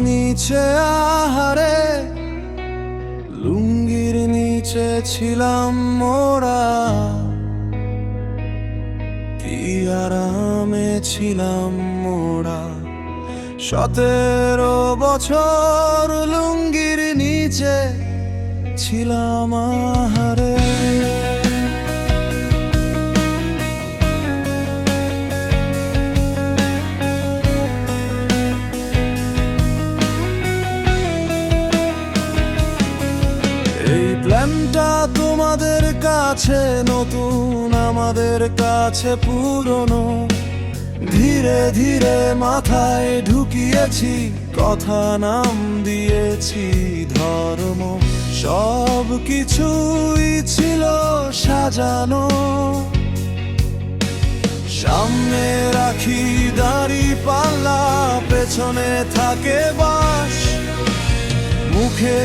নিচে আহারে, লুঙ্গির নিচে ছিলাম মোরা। কি আরামে ছিলাম মোরা। সতেরো বছর লুঙ্গির নিচে ছিলাম আহারে। কাছে নতুন, আমাদের কাছে পুরনো। ধীরে ধীরে মাথায় ঢুকিয়েছি, কথা নাম দিয়েছি, ধর্ম। সব কিছুই ছিল সাজানো। সামনে রাখি দাড়ি পাল্লা, পেছনে থাকে বাস মুখে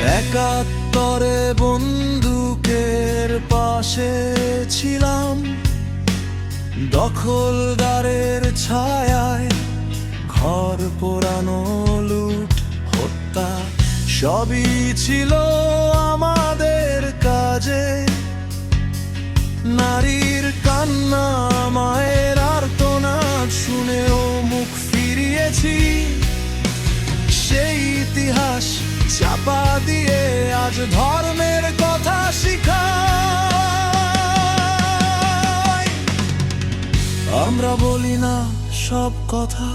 একাত্তরে বন্দুকের পাশে ছিলাম। দখলদারের ছায়ায় ঘর পোড়ানো, লুট, হত্যা সবই ছিল আমাদের কাজে। নারীর কান্না, মায়ের আর্তনাদ শুনেও মুখ ফিরিয়েছি। সেই ইতিহাস চাপা দিয়ে আজ ধর্মের কথা শিখাই আমরা বলি না সব কথা,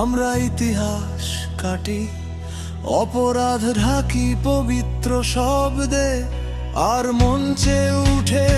আমরা ইতিহাস কাটি, অপরাধ ঢাকি পবিত্র শব্দে, আর মঞ্চে উঠে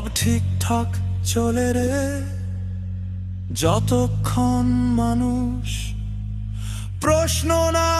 সব ঠিকঠাক চলে রে। যতক্ষণ মানুষ প্রশ্ন না